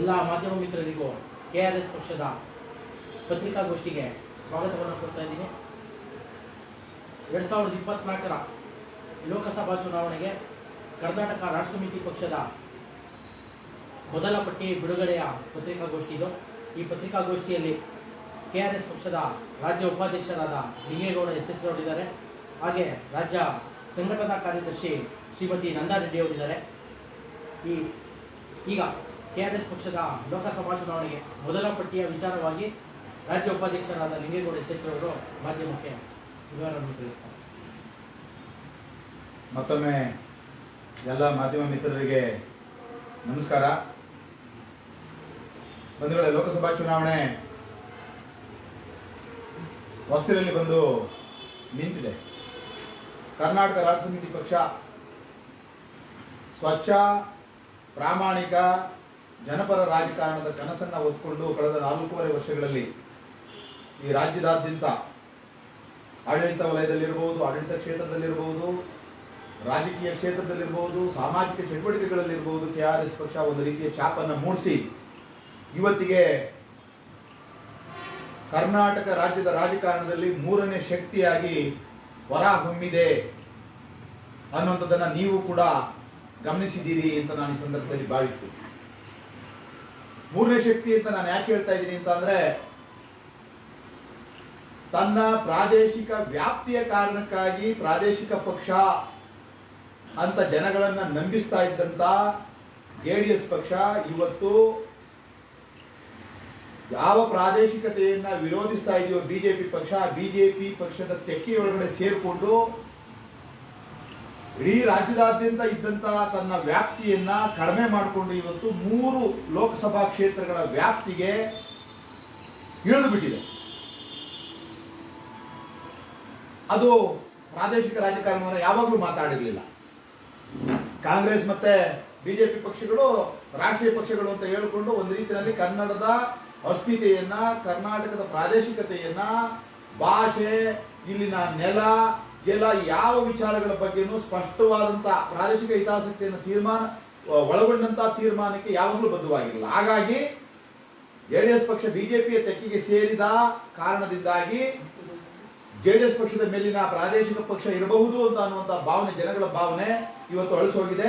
ಎಲ್ಲ ಮಾಧ್ಯಮ ಮಿತ್ರರಿಗೂ K R S ಪಕ್ಷದ ಪತ್ರಿಕಾಗೋಷ್ಠಿಗೆ ಸ್ವಾಗತವನ್ನು ಕೊಡ್ತಾ ಇದ್ದೀನಿ. ಎರಡು ಸಾವಿರದ ಇಪ್ಪತ್ನಾಲ್ಕರ ಲೋಕಸಭಾ ಚುನಾವಣೆಗೆ ಕರ್ನಾಟಕ ರಾಷ್ಟ್ರ ಸಮಿತಿ ಪಕ್ಷದ ಮೊದಲ ಪಟ್ಟಿ ಬಿಡುಗಡೆಯ ಪತ್ರಿಕಾಗೋಷ್ಠಿ ಇದು. ಈ ಪತ್ರಿಕಾಗೋಷ್ಠಿಯಲ್ಲಿ ಕೆ ಆರ್ ಎಸ್ ಪಕ್ಷದ ರಾಜ್ಯ ಉಪಾಧ್ಯಕ್ಷರಾದ ಲಿಂಗೇಗೌಡ ಎಸ್ ಎಚ್ ಅವರಿದ್ದಾರೆ ಹಾಗೆ ರಾಜ್ಯ ಸಂಘಟನಾ ಕಾರ್ಯದರ್ಶಿ ಶ್ರೀಮತಿ ನಂದಾರೆಡ್ಡಿ ಅವರಿದ್ದಾರೆ. ಈ ಈಗ ಕೆ ಆರ್ ಎಸ್ ಪಕ್ಷದ ಲೋಕಸಭಾ ಚುನಾವಣೆಗೆ ಮೊದಲ ಪಟ್ಟಿಯ ವಿಚಾರವಾಗಿ ರಾಜ್ಯ ಉಪಾಧ್ಯಕ್ಷರಾದ ಲಿಂಗೇಗೌಡ ಅವರು ಮಾಧ್ಯಮಕ್ಕೆ ವಿವರವನ್ನು ತಿಳಿಸ್ತಾರೆ. ಮತ್ತೊಮ್ಮೆ ಎಲ್ಲ ಮಾಧ್ಯಮ ಮಿತ್ರರಿಗೆ ನಮಸ್ಕಾರ. ಬಂಧುಗಳ, ಲೋಕಸಭಾ ಚುನಾವಣೆ ಹೊಸ್ತಿಲಲ್ಲಿ ಬಂದು ನಿಂತಿದೆ. ಕರ್ನಾಟಕ ರಾಜ್ಯ ಸಮಿತಿ ಪಕ್ಷ ಸ್ವಚ್ಛ, ಪ್ರಾಮಾಣಿಕ ಜನಪರ ರಾಜಕಾರಣದ ಕನಸನ್ನು ಹೊತ್ಕೊಂಡು ಕಳೆದ ನಾಲ್ಕೂವರೆ ವರ್ಷಗಳಲ್ಲಿ ಈ ರಾಜ್ಯದಾದ್ಯಂತ ಆಡಳಿತ ವಲಯದಲ್ಲಿರಬಹುದು ಆಡಳಿತ ಕ್ಷೇತ್ರದಲ್ಲಿರಬಹುದು ರಾಜಕೀಯ ಕ್ಷೇತ್ರದಲ್ಲಿರಬಹುದು ಸಾಮಾಜಿಕ ಚಟುವಟಿಕೆಗಳಲ್ಲಿರಬಹುದು ಕೆ ಆರ್ ಎಸ್ ಪಕ್ಷ ಒಂದು ರೀತಿಯ ಛಾಪನ್ನು ಮೂಡಿಸಿ ಇವತ್ತಿಗೆ ಕರ್ನಾಟಕ ರಾಜ್ಯದ ರಾಜಕಾರಣದಲ್ಲಿ ಮೂರನೇ ಶಕ್ತಿಯಾಗಿ ಹೊರಹೊಮ್ಮಿದೆ ಅನ್ನುವಂಥದ್ದನ್ನು ನೀವು ಕೂಡ ಗಮನಿಸಿದ್ದೀರಿ ಅಂತ ನಾನು ಈ ಸಂದರ್ಭದಲ್ಲಿ ಭಾವಿಸ್ತೀನಿ. ಮೂರನೇ ಶಕ್ತಿ ಅಂತ ನಾನು ಯಾಕೆ ಹೇಳ್ತಾ ಇದ್ದೀನಿ ಅಂತ ಅಂದ್ರೆ, ತನ್ನ ಪ್ರಾದೇಶಿಕ ವ್ಯಾಪ್ತಿಯ ಕಾರಣಕ್ಕಾಗಿ ಪ್ರಾದೇಶಿಕ ಪಕ್ಷ ಅಂತ ಜನಗಳನ್ನ ನಂಬಿಸ್ತಾ ಇದ್ದಂತ ಜೆ ಪಕ್ಷ ಇವತ್ತು ಯಾವ ಪ್ರಾದೇಶಿಕತೆಯನ್ನ ವಿರೋಧಿಸ್ತಾ ಇದೆಯೋ ಬಿಜೆಪಿ ಪಕ್ಷ ಬಿಜೆಪಿ ಪಕ್ಷದ ತೆಕ್ಕೆಯೊಳಗಡೆ ಸೇರಿಕೊಂಡು ಇಡೀ ರಾಜ್ಯದಾದ್ಯಂತ ಇದ್ದಂತಹ ತನ್ನ ವ್ಯಾಪ್ತಿಯನ್ನ ಕಡಿಮೆ ಮಾಡಿಕೊಂಡು ಇವತ್ತು ಮೂರು ಲೋಕಸಭಾ ಕ್ಷೇತ್ರಗಳ ವ್ಯಾಪ್ತಿಗೆ ಇಳಿದು ಬಿಟ್ಟಿದೆ ಅದು ಪ್ರಾದೇಶಿಕ ರಾಜಕಾರಣವನ್ನು ಯಾವಾಗಲೂ ಮಾತಾಡಿರಲಿಲ್ಲ. ಕಾಂಗ್ರೆಸ್ ಮತ್ತೆ ಬಿಜೆಪಿ ಪಕ್ಷಗಳು, ರಾಷ್ಟ್ರೀಯ ಪಕ್ಷಗಳು ಅಂತ ಹೇಳಿಕೊಂಡು ಒಂದು ರೀತಿಯಲ್ಲಿ ಕನ್ನಡದ ಅಸ್ಮಿತೆಯನ್ನ, ಕರ್ನಾಟಕದ ಪ್ರಾದೇಶಿಕತೆಯನ್ನ, ಭಾಷೆ, ಇಲ್ಲಿನ ನೆಲ ಜಲ ಯಾವ ವಿಚಾರಗಳ ಬಗ್ಗೆನೂ ಸ್ಪಷ್ಟವಾದಂತಹ ಪ್ರಾದೇಶಿಕ ಹಿತಾಸಕ್ತಿಯನ್ನು ತೀರ್ಮಾನ ಒಳಗೊಂಡಂತಹ ತೀರ್ಮಾನಕ್ಕೆ ಯಾವಾಗಲೂ ಬದ್ಧವಾಗಿಲ್ಲ. ಹಾಗಾಗಿ ಜೆಡಿಎಸ್ ಪಕ್ಷ ಬಿಜೆಪಿಯ ತೆಕ್ಕಿಗೆ ಸೇರಿದ ಕಾರಣದಿಂದಾಗಿ ಜೆಡಿಎಸ್ ಪಕ್ಷದ ಮೇಲಿನ ಪ್ರಾದೇಶಿಕ ಪಕ್ಷ ಇರಬಹುದು ಅಂತ ಅನ್ನುವಂಥ ಭಾವನೆ, ಜನಗಳ ಭಾವನೆ ಇವತ್ತು ಅಳಿಸೋಗಿದೆ.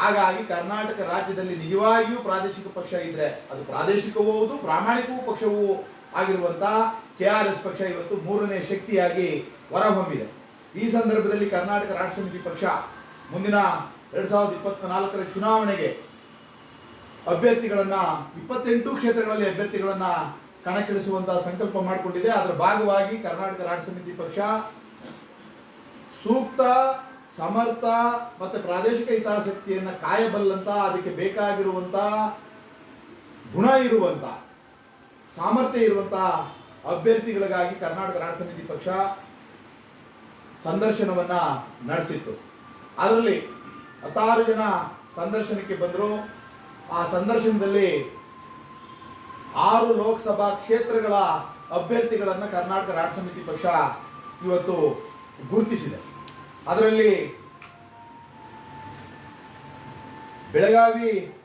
ಹಾಗಾಗಿ ಕರ್ನಾಟಕ ರಾಜ್ಯದಲ್ಲಿ ನಿಜವಾಗಿಯೂ ಪ್ರಾದೇಶಿಕ ಪಕ್ಷ ಇದ್ರೆ ಅದು ಪ್ರಾದೇಶಿಕವೂ ಹೌದು, ಪ್ರಾಮಾಣಿಕವೂ ಪಕ್ಷವೂ ಆಗಿರುವಂತಹ ಕೆ ಆರ್ ಎಸ್ ಪಕ್ಷ ಇವತ್ತು ಮೂರನೇ ಶಕ್ತಿಯಾಗಿ ಹೊರಹೊಮ್ಮಿದೆ. ಈ ಸಂದರ್ಭದಲ್ಲಿ ಕರ್ನಾಟಕ ರಾಷ್ಟ್ರ ಸಮಿತಿ ಪಕ್ಷ ಮುಂದಿನ ಎರಡ್ ಸಾವಿರದ ಇಪ್ಪತ್ನಾಲ್ಕರ ಚುನಾವಣೆಗೆ ಅಭ್ಯರ್ಥಿಗಳನ್ನ, ಇಪ್ಪತ್ತೆಂಟು ಕ್ಷೇತ್ರಗಳಲ್ಲಿ ಅಭ್ಯರ್ಥಿಗಳನ್ನ ಕಣಕ್ಕಿಳಿಸುವಂತಹ ಸಂಕಲ್ಪ ಮಾಡಿಕೊಂಡಿದೆ. ಅದರ ಭಾಗವಾಗಿ ಕರ್ನಾಟಕ ರಾಷ್ಟ್ರ ಸಮಿತಿ ಪಕ್ಷ ಸೂಕ್ತ, ಸಮರ್ಥ ಮತ್ತೆ ಪ್ರಾದೇಶಿಕ ಹಿತಾಸಕ್ತಿಯನ್ನ ಕಾಯಬಲ್ಲಂತ, ಅದಕ್ಕೆ ಬೇಕಾಗಿರುವಂತ ಗುಣ ಇರುವಂತ, ಸಾಮರ್ಥ್ಯ ಇರುವಂತ ಅಭ್ಯರ್ಥಿಗಳಿಗಾಗಿ ಕರ್ನಾಟಕ ರಾಷ್ಟ್ರ ಸಮಿತಿ ಪಕ್ಷ ಸಂದರ್ಶನವನ್ನ ನಡೆಸಿತ್ತು. ಅದರಲ್ಲಿ ಹತ್ತಾರು ಜನ ಸಂದರ್ಶನಕ್ಕೆ ಬಂದರು. ಆ ಸಂದರ್ಶನದಲ್ಲಿ ಆರು ಲೋಕಸಭಾ ಕ್ಷೇತ್ರಗಳ ಅಭ್ಯರ್ಥಿಗಳನ್ನ ಕರ್ನಾಟಕ ರಾಜ್ಯ ಸಮಿತಿ ಪಕ್ಷ ಇವತ್ತು ಗುರುತಿಸಿದೆ. ಅದರಲ್ಲಿ ಬೆಳಗಾವಿ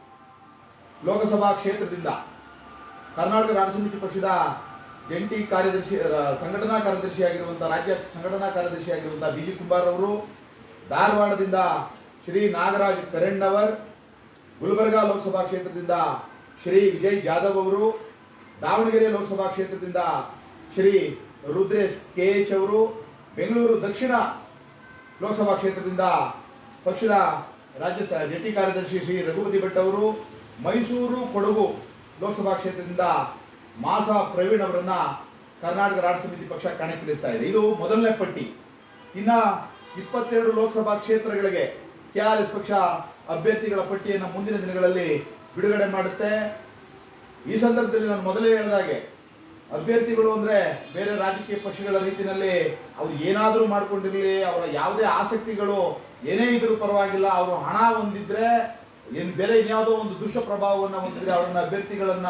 ಲೋಕಸಭಾ ಕ್ಷೇತ್ರದಿಂದ ಕರ್ನಾಟಕ ರಾಜ್ಯ ಸಮಿತಿ ಪಕ್ಷದ ಜಂಟಿ ಕಾರ್ಯದರ್ಶಿ ಸಂಘಟನಾ ಕಾರ್ಯದರ್ಶಿಯಾಗಿರುವಂತಹ ರಾಜ್ಯ ಸಂಘಟನಾ ಕಾರ್ಯದರ್ಶಿಯಾಗಿರುವಂತಹ ಬಿ ಜಿ ಕುಂಬಾರ್ ಅವರು, ಧಾರವಾಡದಿಂದ ಶ್ರೀ ನಾಗರಾಜ್ ಕರೆಣ್ಣವರ್ ಗುಲ್ಬರ್ಗಾ ಲೋಕಸಭಾ ಕ್ಷೇತ್ರದಿಂದ ಶ್ರೀ ವಿಜಯ್ ಜಾಧವ್ ಅವರು, ದಾವಣಗೆರೆ ಲೋಕಸಭಾ ಕ್ಷೇತ್ರದಿಂದ ಶ್ರೀ ರುದ್ರೇಶ್ ಕೆ ಎಚ್ ಅವರು, ಬೆಂಗಳೂರು ದಕ್ಷಿಣ ಲೋಕಸಭಾ ಕ್ಷೇತ್ರದಿಂದ ಪಕ್ಷದ ರಾಜ್ಯ ಜಂಟಿ ಕಾರ್ಯದರ್ಶಿ ಶ್ರೀ ರಘುಪತಿ ಭಟ್ ಅವರು, ಮೈಸೂರು ಕೊಡಗು ಲೋಕಸಭಾ ಕ್ಷೇತ್ರದಿಂದ ಮಾಸ ಪ್ರವೀಣ್ ಅವರನ್ನ ಕರ್ನಾಟಕ ರಾಜ್ಯ ಸಮಿತಿ ಪಕ್ಷ ಕಣಕ್ಕಿಳಿಸ್ತಾ ಇದೆ. ಇದು ಮೊದಲನೇ ಪಟ್ಟಿ. ಇನ್ನ ಇಪ್ಪತ್ತೆರಡು ಲೋಕಸಭಾ ಕ್ಷೇತ್ರಗಳಿಗೆ ಕೆ ಆರ್ ಎಸ್ ಪಕ್ಷ ಅಭ್ಯರ್ಥಿಗಳ ಪಟ್ಟಿಯನ್ನು ಮುಂದಿನ ದಿನಗಳಲ್ಲಿ ಬಿಡುಗಡೆ ಮಾಡುತ್ತೆ. ಈ ಸಂದರ್ಭದಲ್ಲಿ ನಾನು ಮೊದಲೇ ಹೇಳಿದಾಗೆ ಅಭ್ಯರ್ಥಿಗಳು ಅಂದ್ರೆ ಬೇರೆ ರಾಜಕೀಯ ಪಕ್ಷಗಳ ರೀತಿಯಲ್ಲಿ ಅವ್ರು ಏನಾದರೂ ಮಾಡ್ಕೊಂಡಿರಲಿ, ಅವರ ಯಾವುದೇ ಆಸಕ್ತಿಗಳು ಏನೇ ಇದ್ರೂ ಪರವಾಗಿಲ್ಲ, ಅವರು ಹಣ ಹೊಂದಿದ್ರೆ ಏನ್ ಬೇರೆ ಇನ್ಯಾವುದೋ ಒಂದು ದುಷ್ಟ ಪ್ರಭಾವವನ್ನು ಹೊಂದಿದ್ರೆ ಅವರನ್ನ ಅಭ್ಯರ್ಥಿಗಳನ್ನ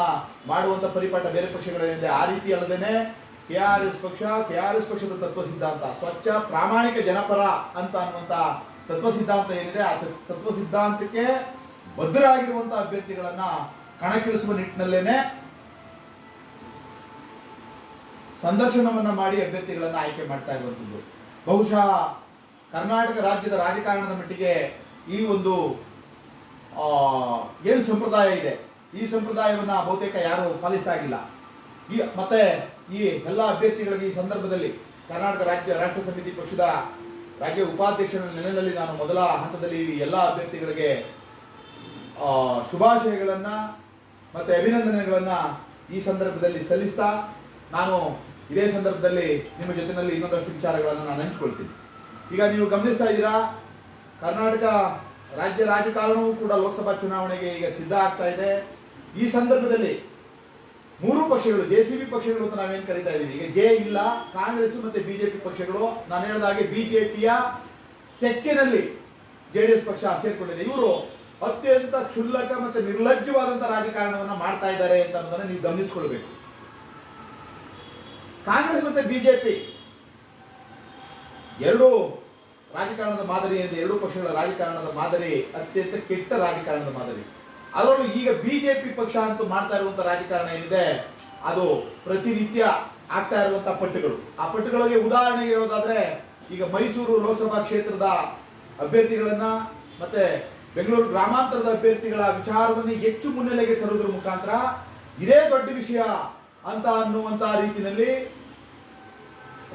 ಮಾಡುವಂತ ಪರಿಪಾಠ ಬೇರೆ ಪಕ್ಷಗಳೇನಿದೆ ಆ ರೀತಿ ಅಲ್ಲದೇನೆ ಕೆ ಆರ್ ಎಸ್ ಪಕ್ಷ, ಕೆ ಆರ್ ಎಸ್ ಪಕ್ಷದ ತತ್ವ ಸಿದ್ಧಾಂತ. ಸ್ವಚ್ಛ, ಪ್ರಾಮಾಣಿಕ ಜನಪರ ಅಂತ ಅನ್ನುವಂತ ತತ್ವ ಸಿದ್ಧಾಂತ ಏನಿದೆ, ಆ ತತ್- ತತ್ವ ಸಿದ್ಧಾಂತಕ್ಕೆ ಬದ್ಧರಾಗಿರುವಂತ ಅಭ್ಯರ್ಥಿಗಳನ್ನ ಕಣಕ್ಕಿಳಿಸುವ ನಿಟ್ಟಿನಲ್ಲೇನೆ ಸಂದರ್ಶನವನ್ನ ಮಾಡಿ ಅಭ್ಯರ್ಥಿಗಳನ್ನ ಆಯ್ಕೆ ಮಾಡ್ತಾ ಇರುವಂಥದ್ದು. ಬಹುಶಃ ಕರ್ನಾಟಕ ರಾಜ್ಯದ ರಾಜಕಾರಣದ ಮಟ್ಟಿಗೆ ಈ ಒಂದು ಏನು ಸಂಪ್ರದಾಯ ಇದೆ? ಈ ಸಂಪ್ರದಾಯವನ್ನು ಬಹುತೇಕ ಯಾರು ಪಾಲಿಸ್ತಾ ಇಲ್ಲ. ಈ, ಮತ್ತೆ ಈ ಎಲ್ಲ ಅಭ್ಯರ್ಥಿಗಳಿಗೆ ಈ ಸಂದರ್ಭದಲ್ಲಿ ಕರ್ನಾಟಕ ರಾಜ್ಯ, ರಾಷ್ಟ್ರ ಸಮಿತಿ ಪಕ್ಷದ ರಾಜ್ಯ ಉಪಾಧ್ಯಕ್ಷರ ನೆಲೆಯಲ್ಲಿ ನಾನು ಮೊದಲ ಹಂತದಲ್ಲಿ ಈ ಎಲ್ಲ ಅಭ್ಯರ್ಥಿಗಳಿಗೆ ಶುಭಾಶಯಗಳನ್ನು ಮತ್ತು ಅಭಿನಂದನೆಗಳನ್ನು ಈ ಸಂದರ್ಭದಲ್ಲಿ ಸಲ್ಲಿಸ್ತಾ ನಾನು ಇದೇ ಸಂದರ್ಭದಲ್ಲಿ ನಿಮ್ಮ ಜೊತೆಯಲ್ಲಿ ಇನ್ನೊಂದಷ್ಟು ವಿಚಾರಗಳನ್ನು ನಾನು ಹಂಚ್ಕೊಳ್ತೀನಿ. ಈಗ ನೀವು ಗಮನಿಸ್ತಾ ಇದ್ದೀರಾ? ಕರ್ನಾಟಕ ರಾಜ್ಯ ರಾಜಕಾರಣವೂ ಕೂಡ ಲೋಕಸಭಾ ಚುನಾವಣೆಗೆ ಈಗ ಸಿದ್ಧ ಆಗ್ತಾ ಇದೆ. ಈ ಸಂದರ್ಭದಲ್ಲಿ ಮೂರು ಪಕ್ಷಗಳು, ಜೆ ಸಿ ಬಿ ಪಕ್ಷಗಳು ಅಂತ ನಾವೇನು ಕರೀತಾ ಇದ್ದೀವಿ. ಈಗ ಜೆ ಇಲ್ಲ ಕಾಂಗ್ರೆಸ್ ಮತ್ತೆ ಬಿಜೆಪಿ ಪಕ್ಷಗಳು. ನಾನು ಹೇಳಿದಾಗೆ ಬಿಜೆಪಿಯ ತೆಕ್ಕಿನಲ್ಲಿ ಜೆ ಡಿ ಎಸ್ ಪಕ್ಷ ಸೇರ್ಕೊಂಡಿದೆ. ಇವರು ಅತ್ಯಂತ ಕ್ಷುಲ್ಲಕ ಮತ್ತೆ ನಿರ್ಲಜ್ಜವಾದಂತ ರಾಜಕಾರಣವನ್ನು ಮಾಡ್ತಾ ಇದ್ದಾರೆ ಅಂತ ಅನ್ನೋದನ್ನು ನೀವು ಗಮನಿಸಿಕೊಳ್ಬೇಕು. ಕಾಂಗ್ರೆಸ್ ಮತ್ತೆ ಬಿಜೆಪಿ ಎರಡು ರಾಜಕಾರಣದ ಮಾದರಿ ಏನಿದೆ? ಎರಡು ಪಕ್ಷಗಳ ರಾಜಕಾರಣದ ಮಾದರಿ ಅತ್ಯಂತ ಕೆಟ್ಟ ರಾಜಕಾರಣದ ಮಾದರಿ. ಅದರಲ್ಲೂ ಈಗ ಬಿಜೆಪಿ ಪಕ್ಷ ಅಂತೂ ಮಾಡ್ತಾ ಇರುವಂತ ರಾಜಕಾರಣ ಏನಿದೆ? ಅದು ಪ್ರತಿನಿತ್ಯ ಆಗ್ತಾ ಇರುವಂತಹ ಪಟ್ಟುಗಳು. ಆ ಪಟ್ಟುಗಳಿಗೆ ಉದಾಹರಣೆಗೆ ಹೇಳೋದಾದ್ರೆ, ಈಗ ಮೈಸೂರು ಲೋಕಸಭಾ ಕ್ಷೇತ್ರದ ಅಭ್ಯರ್ಥಿಗಳನ್ನ ಮತ್ತೆ ಬೆಂಗಳೂರು ಗ್ರಾಮಾಂತರದ ಅಭ್ಯರ್ಥಿಗಳ ವಿಚಾರವನ್ನು ಹೆಚ್ಚು ಮುನ್ನೆಲೆಗೆ ತರುವುದರ ಮುಖಾಂತರ ಇದೇ ದೊಡ್ಡ ವಿಷಯ ಅಂತ ಅನ್ನುವಂತಹ ರೀತಿಯಲ್ಲಿ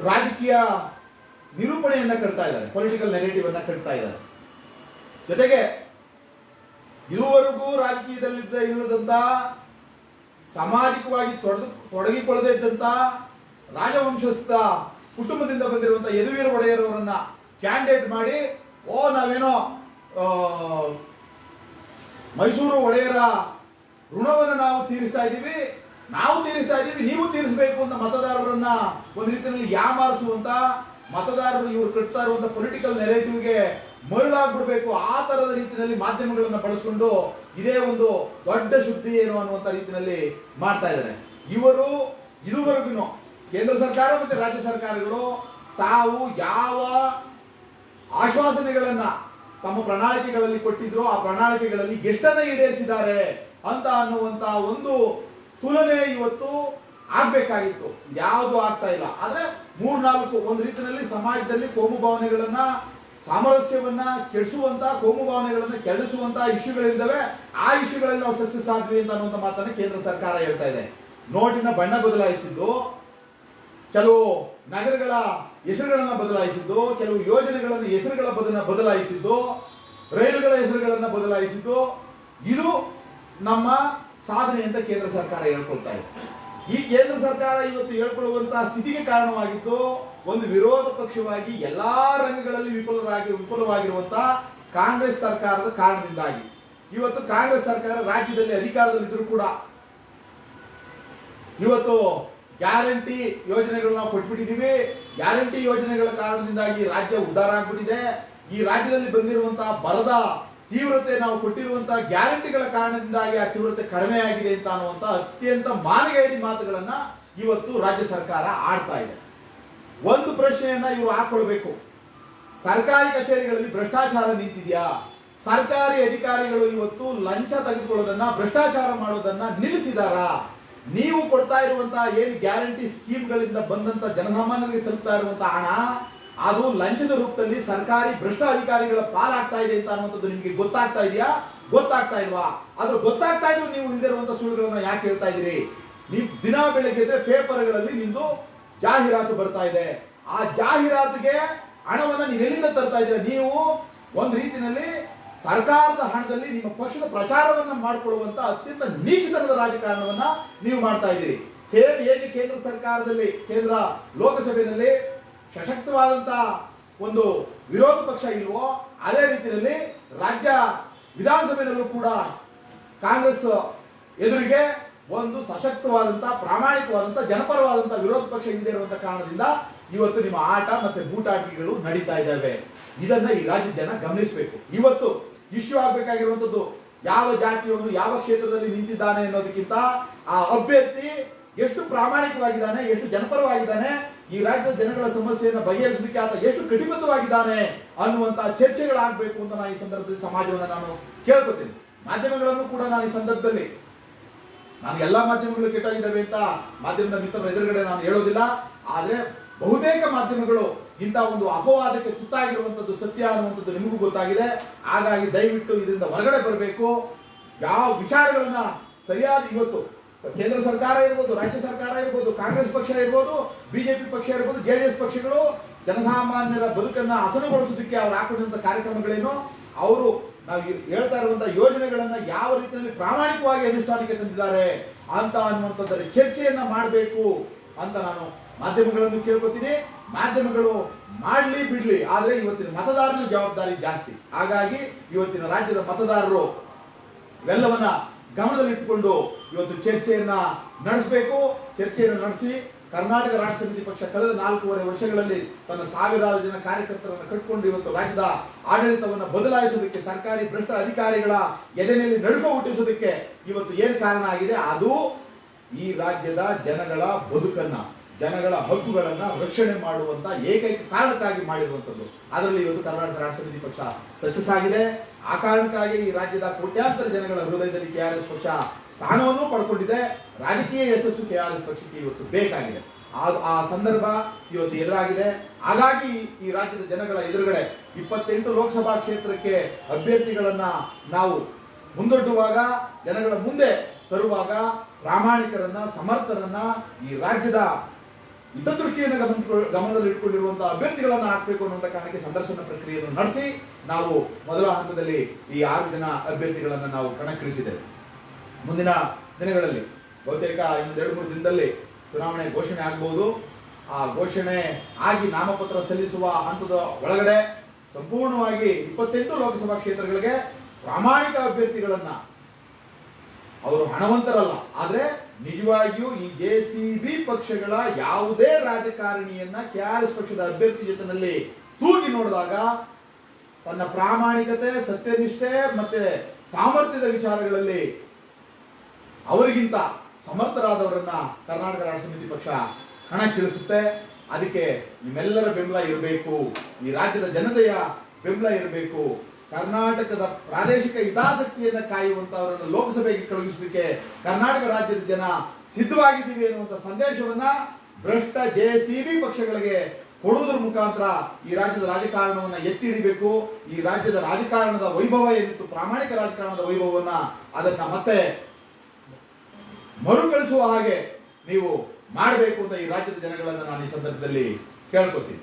ರಾಜಕೀಯ ನಿರೂಪಣೆಯನ್ನ ಕಟ್ತಾ ಇದ್ದಾರೆ ಪೊಲಿಟಿಕಲ್ ನೆಗೆಟಿವ್ ಅನ್ನ ಕಟ್ತಾ ಇದ್ದಾರೆ. ಜೊತೆಗೆ ಇದುವರೆಗೂ ರಾಜಕೀಯದಲ್ಲಿದ್ದ ಇಲ್ಲದಂತ, ಸಾಮಾಜಿಕವಾಗಿ ತೊಡಗ ತೊಡಗಿಕೊಳ್ಳದೇ ಇದ್ದಂತ ರಾಜವಂಶಸ್ಥ ಕುಟುಂಬದಿಂದ ಬಂದಿರುವಂತ ಯದುವೀರ ಒಡೆಯರವರನ್ನ ಕ್ಯಾಂಡಿಡೇಟ್ ಮಾಡಿ, ಓ, ನಾವೇನೋ ಮೈಸೂರು ಒಡೆಯರ ಋಣವನ್ನು ನಾವು ತೀರಿಸ್ತಾ ಇದ್ದೀವಿ, ನಾವು ತೀರಿಸ್ತಾ ಇದ್ದೀವಿ, ನೀವು ತೀರಿಸಬೇಕು ಅಂತ ಮತದಾರರನ್ನ ಒಂದು ರೀತಿಯಲ್ಲಿ ಯಾಮಾರಿಸುವಂತ ಮತದಾರರು ಇವರು ಕಟ್ತಾ ಇರುವಂತ ಪೊಲಿಟಿಕಲ್ ನೆರೇಟಿವ್ಗೆ ಮರುಳಾಗ್ಬಿಡ್ಬೇಕು. ಆ ತರದ ರೀತಿಯಲ್ಲಿ ಮಾಧ್ಯಮಗಳನ್ನ ಬಳಸ್ಕೊಂಡು ಇದೇ ಒಂದು ದೊಡ್ಡ ಸುದ್ದಿ ಏನು ಅನ್ನುವಂತ ರೀತಿಯಲ್ಲಿ ಮಾಡ್ತಾ ಇದ್ದಾರೆ. ಇವರು ಇದುವರೆಗೂ ಕೇಂದ್ರ ಸರ್ಕಾರ ಮತ್ತೆ ರಾಜ್ಯ ಸರ್ಕಾರಗಳು ತಾವು ಯಾವ ಆಶ್ವಾಸನೆಗಳನ್ನ ತಮ್ಮ ಪ್ರಣಾಳಿಕೆಗಳಲ್ಲಿ ಕೊಟ್ಟಿದ್ರು ಆ ಪ್ರಣಾಳಿಕೆಗಳಲ್ಲಿ ಎಷ್ಟನ್ನ ಈಡೇರಿಸಿದ್ದಾರೆ ಅಂತ ಅನ್ನುವಂತ ಒಂದು ತುಲನೆ ಇವತ್ತು ಆಗ್ಬೇಕಾಗಿತ್ತು. ಯಾವುದು ಆಗ್ತಾ ಇಲ್ಲ. ಆದ್ರೆ ಮೂರ್ನಾಲ್ಕು, ಒಂದು ರೀತಿಯಲ್ಲಿ ಸಮಾಜದಲ್ಲಿ ಕೋಮು ಭಾವನೆಗಳನ್ನ, ಸಾಮರಸ್ಯವನ್ನ ಕೆಡಿಸುವಂತ, ಕೋಮು ಭಾವನೆಗಳನ್ನ ಕೆಡಿಸುವಂತ ಇಶ್ಯೂಗಳಿದ್ದಾವೆ. ಆ ಇಶ್ಯೂಗಳಲ್ಲಿ ನಾವು ಸಕ್ಸಸ್ ಆಗ್ತೀವಿ ಅಂತ ಅನ್ನುವಂತ ಮಾತನ್ನ ಕೇಂದ್ರ ಸರ್ಕಾರ ಹೇಳ್ತಾ ಇದೆ. ನೋಟಿನ ಬಣ್ಣ ಬದಲಾಯಿಸಿದ್ದು, ಕೆಲವು ನಗರಗಳ ಹೆಸರುಗಳನ್ನ ಬದಲಾಯಿಸಿದ್ದು, ಕೆಲವು ಯೋಜನೆಗಳನ್ನು ಹೆಸರುಗಳ ಬದಲ, ಬದಲಾಯಿಸಿದ್ದು, ರೈಲುಗಳ ಹೆಸರುಗಳನ್ನ ಬದಲಾಯಿಸಿದ್ದು, ಇದು ನಮ್ಮ ಸಾಧನೆ ಅಂತ ಕೇಂದ್ರ ಸರ್ಕಾರ ಹೇಳ್ಕೊಳ್ತಾ ಇದೆ. ಈ ಕೇಂದ್ರ ಸರ್ಕಾರ ಇವತ್ತು ಹೇಳ್ಕೊಳ್ಳುವಂತಹ ಸ್ಥಿತಿಗೆ ಕಾರಣವಾಗಿತ್ತು ಒಂದು ವಿರೋಧ ಪಕ್ಷವಾಗಿ ಎಲ್ಲಾ ರಂಗಗಳಲ್ಲಿ ವಿಫಲರಾಗಿ ವಿಫಲವಾಗಿರುವಂತಹ ಕಾಂಗ್ರೆಸ್ ಸರ್ಕಾರದ ಕಾರಣದಿಂದಾಗಿ. ಇವತ್ತು ಕಾಂಗ್ರೆಸ್ ಸರ್ಕಾರ ರಾಜ್ಯದಲ್ಲಿ ಅಧಿಕಾರದಲ್ಲಿದ್ದರೂ ಕೂಡ ಇವತ್ತು ಗ್ಯಾರಂಟಿ ಯೋಜನೆಗಳನ್ನ ನಾವು ಕೊಟ್ಬಿಟ್ಟಿದ್ದೀವಿ. ಗ್ಯಾರಂಟಿ ಯೋಜನೆಗಳ ಕಾರಣದಿಂದಾಗಿ ರಾಜ್ಯ ಉದ್ಧಾರ ಆಗ್ಬಿಟ್ಟಿದೆ. ಈ ರಾಜ್ಯದಲ್ಲಿ ಬಂದಿರುವಂತಹ ಬರದ ತೀವ್ರತೆ ನಾವು ಕೊಟ್ಟಿರುವಂತಹ ಗ್ಯಾರಂಟಿಗಳ ಕಾರಣದಿಂದಾಗಿ ಆ ತೀವ್ರತೆ ಕಡಿಮೆ ಆಗಿದೆ ಅಂತ ಅನ್ನುವಂಥ ಅತ್ಯಂತ ಮಾನಗೇಡಿ ಮಾತುಗಳನ್ನ ಇವತ್ತು ರಾಜ್ಯ ಸರ್ಕಾರ ಆಡ್ತಾ ಇದೆ. ಒಂದು ಪ್ರಶ್ನೆಯನ್ನ ಇವರು ಹಾಕೊಳ್ಬೇಕು. ಸರ್ಕಾರಿ ಕಚೇರಿಗಳಲ್ಲಿ ಭ್ರಷ್ಟಾಚಾರ ನಿಂತಿದೆಯಾ? ಸರ್ಕಾರಿ ಅಧಿಕಾರಿಗಳು ಇವತ್ತು ಲಂಚ ತೆಗೆದುಕೊಳ್ಳೋದನ್ನ, ಭ್ರಷ್ಟಾಚಾರ ಮಾಡೋದನ್ನ ನಿಲ್ಲಿಸಿದಾರಾ? ನೀವು ಕೊಡ್ತಾ ಇರುವಂತಹ ಏನು ಗ್ಯಾರಂಟಿ ಸ್ಕೀಮ್ಗಳಿಂದ ಬಂದಂತ ಜನಸಾಮಾನ್ಯರಿಗೆ ತಲುಪ್ತಾ ಇರುವಂತಹ ಹಣ ಅದು ಲಂಚದ ರೂಪದಲ್ಲಿ ಸರ್ಕಾರಿ ಭ್ರಷ್ಟ ಅಧಿಕಾರಿಗಳ ಪಾಲಾಗ್ತಾ ಇದೆ ಅಂತ ಅನ್ನುವಂಥದ್ದು ನಿಮಗೆ ಗೊತ್ತಾಗ್ತಾ ಇದೆಯಾ? ಗೊತ್ತಾಗ್ತಾ ಇಲ್ವಾ? ಆದ್ರೆ ಗೊತ್ತಾಗ್ತಾ ಇದ್ರು ನೀವು ಇಲ್ದಿರುವಂತ ಸುಳ್ಳುಗಳನ್ನ ಯಾಕೆ ಹೇಳ್ತಾ ಇದ್ದೀರಿ? ನೀವು ದಿನ ಬೆಳಗ್ಗೆ ಇದ್ರೆ ಪೇಪರ್ಗಳಲ್ಲಿ ನಿಮ್ದು ಜಾಹೀರಾತು ಬರ್ತಾ ಇದೆ. ಆ ಜಾಹೀರಾತಿಗೆ ಹಣವನ್ನ ನೀವು ಎಲ್ಲಿಂದ ತರ್ತಾ ಇದ್ದೀರಾ? ನೀವು ಒಂದು ರೀತಿಯಲ್ಲಿ ಸರ್ಕಾರದ ಹಣದಲ್ಲಿ ನಿಮ್ಮ ಪಕ್ಷದ ಪ್ರಚಾರವನ್ನ ಮಾಡಿಕೊಳ್ಳುವಂತ ಅತ್ಯಂತ ನೀಚತನದ ರಾಜಕಾರಣವನ್ನ ನೀವು ಮಾಡ್ತಾ ಇದ್ದೀರಿ. ಸೇಮ್ ಏನು ಕೇಂದ್ರ ಸರ್ಕಾರದಲ್ಲಿ, ಕೇಂದ್ರ ಲೋಕಸಭೆಯಲ್ಲಿ ಸಶಕ್ತವಾದಂತ ಒಂದು ವಿರೋಧ ಪಕ್ಷ ಇಲ್ವೋ, ಅದೇ ರೀತಿಯಲ್ಲಿ ರಾಜ್ಯ ವಿಧಾನಸಭೆಯಲ್ಲೂ ಕೂಡ ಕಾಂಗ್ರೆಸ್ ಎದುರಿಗೆ ಒಂದು ಸಶಕ್ತವಾದಂತ ಪ್ರಾಮಾಣಿಕವಾದಂತ ಜನಪರವಾದಂತ ವಿರೋಧ ಪಕ್ಷ ಇಲ್ಲದೆ ಇರುವಂತ ಕಾರಣದಿಂದ ಇವತ್ತು ನಿಮ್ಮ ಆಟ ಮತ್ತೆ ಬೂಟಾಟಿಕೆಗಳು ನಡೀತಾ ಇದ್ದಾವೆ. ಇದನ್ನ ಈ ರಾಜ್ಯದ ಜನ ಗಮನಿಸಬೇಕು. ಇವತ್ತು ಇಶ್ಯೂ ಆಗಬೇಕಾಗಿರುವಂಥದ್ದು ಯಾವ ಜಾತಿಯವನು ಯಾವ ಕ್ಷೇತ್ರದಲ್ಲಿ ನಿಂತಿದ್ದಾನೆ ಅನ್ನೋದಕ್ಕಿಂತ ಆ ಅಭ್ಯರ್ಥಿ ಎಷ್ಟು ಪ್ರಾಮಾಣಿಕವಾಗಿದ್ದಾನೆ, ಎಷ್ಟು ಜನಪರವಾಗಿದ್ದಾನೆ ಈ ರಾಜ್ಯದ ಜನಗಳ ಸಮಸ್ಯೆಯನ್ನು ಬಗೆಹರಿಸಲಿಕ್ಕೆ ಆತ ಎಷ್ಟು ಕಟಿಬದ್ಧವಾಗಿದ್ದಾನೆ ಅನ್ನುವಂತಹ ಚರ್ಚೆಗಳಾಗಬೇಕು ಅಂತ ನಾನು ಈ ಸಂದರ್ಭದಲ್ಲಿ ಸಮಾಜವನ್ನು ನಾನು ಕೇಳ್ಕೊತೀನಿ. ಮಾಧ್ಯಮಗಳನ್ನು ಕೂಡ ನಾನು ಈ ಸಂದರ್ಭದಲ್ಲಿ ನಾನು ಎಲ್ಲ ಮಾಧ್ಯಮಗಳು ಕೆಟ್ಟಾಗಿದ್ದಾವೆ ಅಂತ ಮಾಧ್ಯಮದ ಮಿತ್ರರ ಎದುರುಗಡೆ ನಾನು ಹೇಳೋದಿಲ್ಲ. ಆದರೆ ಬಹುತೇಕ ಮಾಧ್ಯಮಗಳು ಇಂಥ ಒಂದು ಅಪವಾದಕ್ಕೆ ತುತ್ತಾಗಿರುವಂಥದ್ದು ಸತ್ಯ ಅನ್ನುವಂಥದ್ದು ನಿಮಗೂ ಗೊತ್ತಾಗಿದೆ. ಹಾಗಾಗಿ ದಯವಿಟ್ಟು ಇದರಿಂದ ಹೊರಗಡೆ ಬರಬೇಕು. ಯಾವ ವಿಚಾರಗಳನ್ನ ಸರಿಯಾದ ಇವತ್ತು ಕೇಂದ್ರ ಸರ್ಕಾರ ಇರ್ಬೋದು, ರಾಜ್ಯ ಸರ್ಕಾರ ಇರ್ಬೋದು, ಕಾಂಗ್ರೆಸ್ ಪಕ್ಷ ಇರ್ಬೋದು, ಬಿಜೆಪಿ ಪಕ್ಷ ಇರ್ಬೋದು ಜೆಡಿಎಸ್ ಪಕ್ಷಗಳು ಜನಸಾಮಾನ್ಯರ ಬದುಕನ್ನ ಹಸನುಗೊಳಿಸೋದಕ್ಕೆ ಅವ್ರು ಹಾಕೊಂಡಿರುವಂತ ಕಾರ್ಯಕ್ರಮಗಳೇನು, ಅವರು ನಾವು ಹೇಳ್ತಾ ಇರುವಂತಹ ಯೋಜನೆಗಳನ್ನ ಯಾವ ರೀತಿಯಲ್ಲಿ ಪ್ರಾಮಾಣಿಕವಾಗಿ ಅನುಷ್ಠಾನಕ್ಕೆ ತಂದಿದ್ದಾರೆ ಅಂತ ಅನ್ನುವಂಥದ್ದರ ಚರ್ಚೆಯನ್ನ ಮಾಡಬೇಕು ಅಂತ ನಾನು ಮಾಧ್ಯಮಗಳನ್ನು ಕೇಳ್ಕೊತೀನಿ. ಮಾಧ್ಯಮಗಳು ಮಾಡ್ಲಿ ಬಿಡ್ಲಿ, ಆದ್ರೆ ಇವತ್ತಿನ ಮತದಾರರ ಜವಾಬ್ದಾರಿ ಜಾಸ್ತಿ. ಹಾಗಾಗಿ ಇವತ್ತಿನ ರಾಜ್ಯದ ಮತದಾರರು ಇವೆಲ್ಲವನ್ನ ಗಮನದಲ್ಲಿಟ್ಟುಕೊಂಡು ಇವತ್ತು ಚರ್ಚೆಯನ್ನ ನಡೆಸಬೇಕು. ಚರ್ಚೆಯನ್ನು ನಡೆಸಿ ಕರ್ನಾಟಕ ರಾಜ್ಯ ಸಮಿತಿ ಪಕ್ಷ ಕಳೆದ ನಾಲ್ಕೂವರೆ ವರ್ಷಗಳಲ್ಲಿ ತನ್ನ ಸಾವಿರಾರು ಜನ ಕಾರ್ಯಕರ್ತರನ್ನು ಕಟ್ಕೊಂಡು ಇವತ್ತು ರಾಜ್ಯದ ಆಡಳಿತವನ್ನು ಬದಲಾಯಿಸೋದಕ್ಕೆ, ಸರ್ಕಾರಿ ಭ್ರಷ್ಟ ಅಧಿಕಾರಿಗಳ ಎದೆನಲ್ಲಿ ನಡುಕ ಹುಟ್ಟಿಸೋದಕ್ಕೆ ಇವತ್ತು ಏನು ಕಾರಣ ಆಗಿದೆ? ಅದು ಈ ರಾಜ್ಯದ ಜನಗಳ ಬದುಕನ್ನ, ಜನಗಳ ಹಕ್ಕುಗಳನ್ನ ರಕ್ಷಣೆ ಮಾಡುವಂತ ಏಕೈಕ ಕಾರಣಕ್ಕಾಗಿ ಮಾಡಿರುವಂಥದ್ದು. ಅದರಲ್ಲಿ ಇವತ್ತು ಕರ್ನಾಟಕ ರಾಜ್ಯ ಸಮಿತಿ ಪಕ್ಷ ಸಕ್ಸಸ್ ಆಗಿದೆ. ಆ ಕಾರಣಕ್ಕಾಗಿ ಈ ರಾಜ್ಯದ ಕೋಟ್ಯಾಂತರ ಜನಗಳ ಹೃದಯದಲ್ಲಿ ಕೆಆರ್ಎಸ್ ಪಕ್ಷ ಸ್ಥಾನವನ್ನು ಪಡ್ಕೊಂಡಿದೆ. ರಾಜಕೀಯ ಯಶಸ್ಸು ಕೆಆರ್ಎಸ್ ಪಕ್ಷಕ್ಕೆ ಇವತ್ತು ಬೇಕಾಗಿದೆ. ಆ ಸಂದರ್ಭ ಇವತ್ತು ಎದುರಾಗಿದೆ. ಹಾಗಾಗಿ ಈ ರಾಜ್ಯದ ಜನಗಳ ಎದುರುಗಡೆ ಇಪ್ಪತ್ತೆಂಟು ಲೋಕಸಭಾ ಕ್ಷೇತ್ರಕ್ಕೆ ಅಭ್ಯರ್ಥಿಗಳನ್ನ ನಾವು ಮುಂದೊಡ್ಡುವಾಗ, ಜನಗಳ ಮುಂದೆ ತರುವಾಗ ಪ್ರಾಮಾಣಿಕರನ್ನ, ಸಮರ್ಥರನ್ನ ಈ ರಾಜ್ಯದ ಹಿತದೃಷ್ಟಿಯನ್ನು ಗಮನ ಗಮನದಲ್ಲಿ ಇಟ್ಕೊಂಡಿರುವಂತಹ ಅಭ್ಯರ್ಥಿಗಳನ್ನು ಹಾಕಬೇಕು ಅನ್ನುವಂಥ ಕಾರಣಕ್ಕೆ ಸಂದರ್ಶನ ಪ್ರಕ್ರಿಯೆಯನ್ನು ನಡೆಸಿ ನಾವು ಮೊದಲ ಹಂತದಲ್ಲಿ ಈ ಆರು ಜನ ಅಭ್ಯರ್ಥಿಗಳನ್ನು ನಾವು ಕಣಕ್ಕಿಳಿಸಿದ್ದೇವೆ. ಮುಂದಿನ ದಿನಗಳಲ್ಲಿ, ಬಹುತೇಕ ಇನ್ನೊಂದೆರಡು ಮೂರು ದಿನದಲ್ಲಿ ಚುನಾವಣೆ ಘೋಷಣೆ ಆಗಬಹುದು ಆ ಘೋಷಣೆ ಆಗಿ ನಾಮಪತ್ರ ಸಲ್ಲಿಸುವ ಹಂತದ ಒಳಗಡೆ ಸಂಪೂರ್ಣವಾಗಿ ಇಪ್ಪತ್ತೆಂಟು ಲೋಕಸಭಾ ಕ್ಷೇತ್ರಗಳಿಗೆ ಪ್ರಾಮಾಣಿಕ ಅಭ್ಯರ್ಥಿಗಳನ್ನು, ಅವರು ಹಣವಂತರಲ್ಲ, ಆದ್ರೆ ನಿಜವಾಗಿಯೂ ಈ ಜೆ ಸಿ ಬಿ ಪಕ್ಷಗಳ ಯಾವುದೇ ರಾಜಕಾರಣಿಯನ್ನ ಎಸ್ ಪಕ್ಷದ ಅಭ್ಯರ್ಥಿ ಜೊತೆನಲ್ಲಿ ತೂಗಿ ನೋಡಿದಾಗ ತನ್ನ ಪ್ರಾಮಾಣಿಕತೆ, ಸತ್ಯನಿಷ್ಠೆ ಮತ್ತೆ ಸಾಮರ್ಥ್ಯದ ವಿಚಾರಗಳಲ್ಲಿ ಅವರಿಗಿಂತ ಸಮರ್ಥರಾದವರನ್ನ ಕರ್ನಾಟಕ ರಾಷ್ಟ್ರ ಸಮಿತಿ ಪಕ್ಷ ಕಣಕ್ಕಿಳಿಸುತ್ತೆ ಅದಕ್ಕೆ ನಿಮ್ಮೆಲ್ಲರ ಬೆಂಬಲ ಇರಬೇಕು. ಈ ರಾಜ್ಯದ ಜನತೆಯ ಬೆಂಬಲ ಇರಬೇಕು. ಕರ್ನಾಟಕದ ಪ್ರಾದೇಶಿಕ ಹಿತಾಸಕ್ತಿಯನ್ನ ಕಾಯುವಂತವರನ್ನು ಲೋಕಸಭೆಗೆ ಕಳುಹಿಸಲಿಕ್ಕೆ ಕರ್ನಾಟಕ ರಾಜ್ಯದ ಜನ ಸಿದ್ಧವಾಗಿದ್ದೀವಿ ಎನ್ನುವಂಥ ಸಂದೇಶವನ್ನ ಭ್ರಷ್ಟ ಜೆ ಸಿ ಬಿ ಪಕ್ಷಗಳಿಗೆ ಕೊಡುವುದರ ಮುಖಾಂತರ ಈ ರಾಜ್ಯದ ರಾಜಕಾರಣವನ್ನ ಎತ್ತಿ ಹಿಡಿಬೇಕು ಈ ರಾಜ್ಯದ ರಾಜಕಾರಣದ ವೈಭವ ಏನಿತ್ತು ಪ್ರಾಮಾಣಿಕ ರಾಜಕಾರಣದ ವೈಭವವನ್ನ ಅದನ್ನ ಮತ್ತೆ ಮರುಕಳಿಸುವ ಹಾಗೆ ನೀವು ಮಾಡಬೇಕು ಅಂತ ಈ ರಾಜ್ಯದ ಜನಗಳನ್ನ ನಾನು ಈ ಸಂದರ್ಭದಲ್ಲಿ ಕೇಳ್ಕೊತೀನಿ.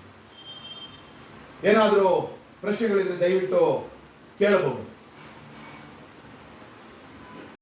ಏನಾದರೂ ಪ್ರಶ್ನೆಗಳಿದ್ರೆ ದಯವಿಟ್ಟು ಕೇಳಬಹುದು.